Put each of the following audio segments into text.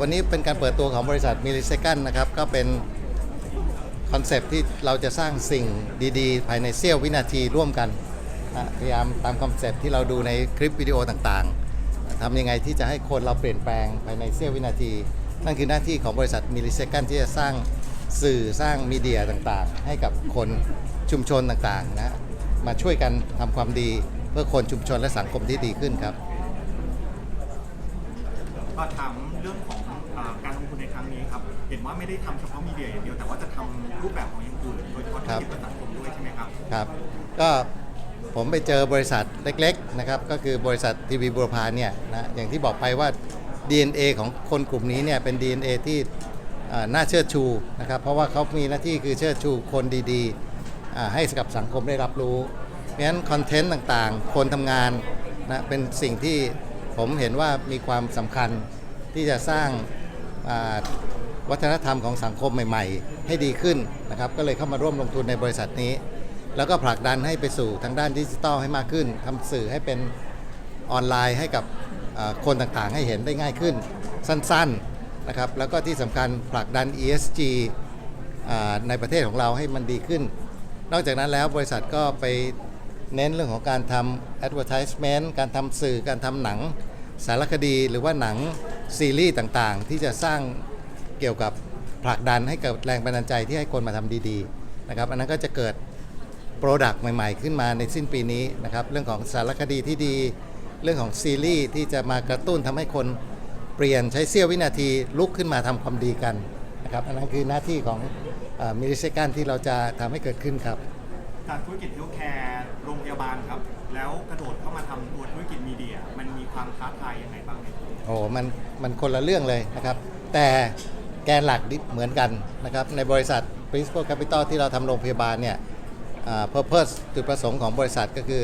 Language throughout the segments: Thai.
วันนี้เป็นการเปิดตัวของบริษัทมิลลิเซกันนะครับ ก็เป็นคอนเซปที่เราจะสร้างสิ่งดีๆ ภายในเสี้ยววินาทีร่วมกันนะพยายามตามคอนเซปที่เราดูในคลิปวิดีโอต่างๆทำยังไงที่จะให้คนเราเปลี่ยนแปลงภายในเสี้ยววินาที นั่นคือหน้าที่ของบริษัทมิลลิเซกันที่จะสร้างสื่อสร้างมีเดียต่างๆ ให้กับคนชุมชนต่างๆนะมาช่วยกันทำความดีเพื่อคนชุมชนและสังคมที่ดีขึ้นครับ ก็ถามเรื่องของอ่าการลงทุนในครั้งนี้ครับ เห็นว่าไม่ได้ทำเฉพาะมีเดียอย่างเดียว แต่ว่าจะทำรูปแบบของอย่างอื่นโดยเฉพาะธุรกิจประสังคมด้วยใช่ไหมครับ ครับก็ผมไปเจอบริษัทเล็กๆนะครับก็คือบริษัททีวีบุรพาเนี่ยนะอย่างที่บอกไปว่า DNA ของคนกลุ่มนี้เนี่ยเป็น DNA ที่อ่น่าเชิดชูนะครับเพราะว่าเขามีหน้าที่คือเชิดชูคนดีๆอ่าให้กับสังคมได้รับรู้เพราะฉะนั้นคอนเทนต์ต่างๆ คนทำงานนะเป็นสิ่งที่ ผมเห็นว่ามีความสำคัญที่จะสร้างวัฒนธรรมของสังคมใหม่ ๆ ให้ดีขึ้นนะครับก็เลยเข้ามาร่วมลงทุนในบริษัทนี้ แล้วก็ผลักดันให้ไปสู่ทางด้านดิจิทัลให้มากขึ้นทำสื่อให้เป็นออนไลน์ให้กับคนต่างๆ ให้เห็นได้ง่ายขึ้นสั้นๆนะครับแล้วก็ที่สำคัญผลักดัน ESG ในประเทศของเราให้มันดีขึ้น นอกจากนั้นแล้วบริษัทก็ไปเน้นเรื่องของการทำ advertisement การทำสื่อการทำหนัง สารคดีหรือว่าหนังซีรีส์ต่างๆ ที่จะสร้างเกี่ยวกับผลักดันให้เกิดแรงบันดาลใจที่ให้คนมาทำดีๆนะครับอันนั้นก็จะเกิดโปรดักต์ใหม่ๆ ขึ้นมาในสิ้นปีนี้นะครับเรื่องของสารคดีที่ดี เรื่องของซีรีส์ที่จะมากระตุ้นทำให้คนเปลี่ยนใช้เสี้ยววินาทีลุกขึ้นมาทำความดีกันนะครับอันนั้นคือหน้าที่ของมิลิเซกันที่เราจะทำให้เกิดขึ้นครับการธุรกิจเฮลท์แคร์โรงพยาบาลครับ แล้วกระโดดเข้ามาทำตัวธุรกิจมีเดีย มันมีความท้าทายยังไงบ้างไหมโอ้โหมันมันคนละเรื่องเลยนะครับ แต่แกนหลักเหมือนกันนะครับ ในบริษัท Principal Capital ที่เราทำโรงพยาบาลเนี่ยอ่า purpose จุดประสงค์ของบริษัทก็คือ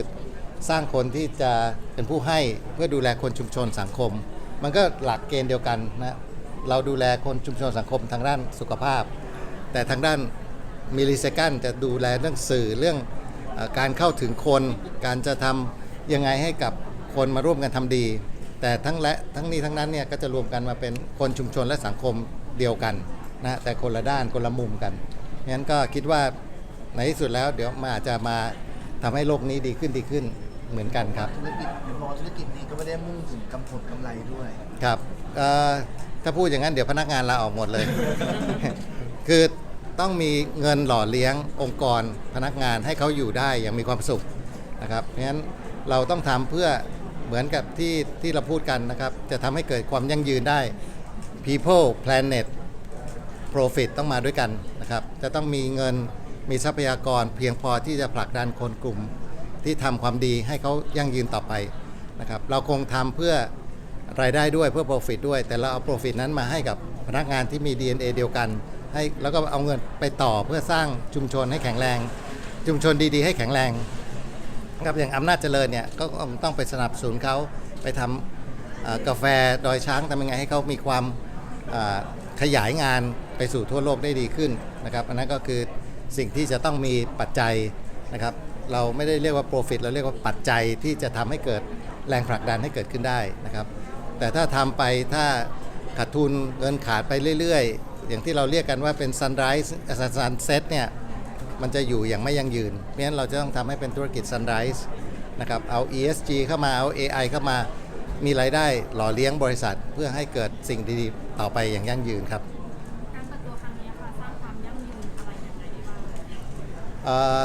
สร้างคนที่จะเป็นผู้ให้เพื่อดูแลคนชุมชนสังคม มันก็หลักเกณฑ์เดียวกันนะเราดูแลคนชุมชนสังคมทางด้านสุขภาพ แต่ทางด้านมิลลิเซกันจะดูแลเรื่องสื่อเรื่อง การเข้าถึงคนการจะทำยังไงให้กับคนมาร่วมกันทำดี แต่ทั้งและทั้งนี้ทั้งนั้นเนี่ยก็จะรวมกันมาเป็นคนชุมชนและสังคมเดียวกันนะแต่คนละด้านคนละมุมกันงั้นก็คิดว่าในที่สุดแล้วเดี๋ยวมาอาจจะมาทำให้โลกนี้ดีขึ้นดีขึ้นเหมือนกันครับ ธุรกิจเดี๋ยวมองธุรกิจนี้ก็ไม่ได้มุ่งถึงกำผลกำไรด้วย ครับเอ่อถ้าพูดอย่างนั้นเดี๋ยวพนักงานลาออกหมดเลย คือ ต้องมีเงินหล่อเลี้ยงองค์กรพนักงานให้เขาอยู่ได้อย่างมีความสุขนะครับเพราะฉะนั้นเราต้องทำเพื่อเหมือนกับที่ที่เราพูดกันนะครับ จะทำให้เกิดความยั่งยืนได้ people planet profit ต้องมาด้วยกันนะครับ จะต้องมีเงินมีทรัพยากรเพียงพอที่จะผลักดันคนกลุ่มที่ทำความดีให้เขายั่งยืนต่อไปนะครับ เราคงทำเพื่อรายได้ด้วยเพื่อ profit ด้วย แต่เราเอา profit นั้นมาให้กับพนักงานที่มี DNA เดียวกัน ให้แล้วก็เอาเงินไปต่อเพื่อสร้างชุมชนให้แข็งแรง ชุมชนดีๆ ให้แข็งแรงครับอย่างอำนาจเจริญเนี่ยก็ต้องไปสนับสนุนเขาไปทำกาแฟดอยช้างทำยังไงให้เขามีความขยายงานไปสู่ทั่วโลกได้ดีขึ้นนะครับอันนั้นก็คือสิ่งที่จะต้องมีปัจจัยนะครับเราไม่ได้เรียกว่า profit เราเรียกว่าปัจจัยที่จะทำให้เกิดแรงผลักดันให้เกิดขึ้นได้นะครับ แต่ถ้าทำไปถ้าขาดทุนเงินขาดไปเรื่อย อย่างที่เราเรียกกันว่าเป็น sunrise sunset เนี่ยมันจะอยู่อย่างไม่ยั่งยืนเพราะฉะนั้นเราจะต้องทำให้เป็นธุรกิจ Sunrise นะครับเอา ESG เข้ามาเอา AI เข้ามามีรายได้หล่อเลี้ยงบริษัท เพื่อให้เกิดสิ่งดีๆ ต่อไปอย่างยั่งยืนครับการเปิดตัวครั้งนี้ค่ะสร้างความยั่งยืนอะไรยังไงได้บ้างเอ่อ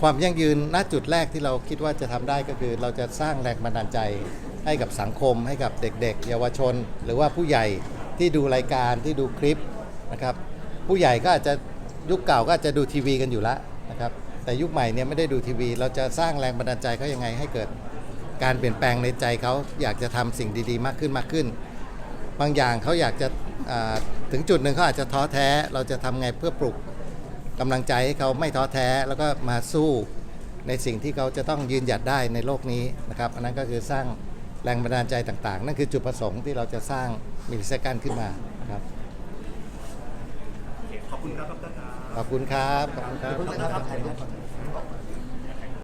ความยั่งยืนณจุดแรกที่เราคิดว่าจะทำได้ก็คือ เราจะสร้างแรงบันดาลใจให้กับสังคม ให้กับเด็กๆ เยาวชน หรือว่าผู้ใหญ่ ที่ดูรายการที่ดูคลิปนะครับผู้ใหญ่ก็อาจจะยุคเก่าก็อาจจะดูทีวีกันอยู่แล้วนะครับแต่ยุคใหม่เนี่ยไม่ได้ดูทีวี เราจะสร้างแรงบันดาลใจเขายังไงให้เกิดการเปลี่ยนแปลงในใจเขาอยากจะทำสิ่งดีๆ มากขึ้นมากขึ้น บางอย่างเขาอยากจะถึงจุดหนึ่งเขาอาจจะท้อแท้ เราจะทำไงเพื่อปลุกกำลังใจให้เขาไม่ท้อแท้แล้วก็มาสู้ในสิ่งที่เขาจะต้องยืนหยัดได้ในโลกนี้นะครับ อันนั้นก็คือสร้าง แรงบันดาลใจต่างๆ นั่นคือจุดประสงค์ที่เราจะสร้างมิลลิเซกันขึ้นมานะครับโอเคขอบคุณครับดรครับ ขอบคุณครับ ขอบคุณครับ ขอบคุณนะครับ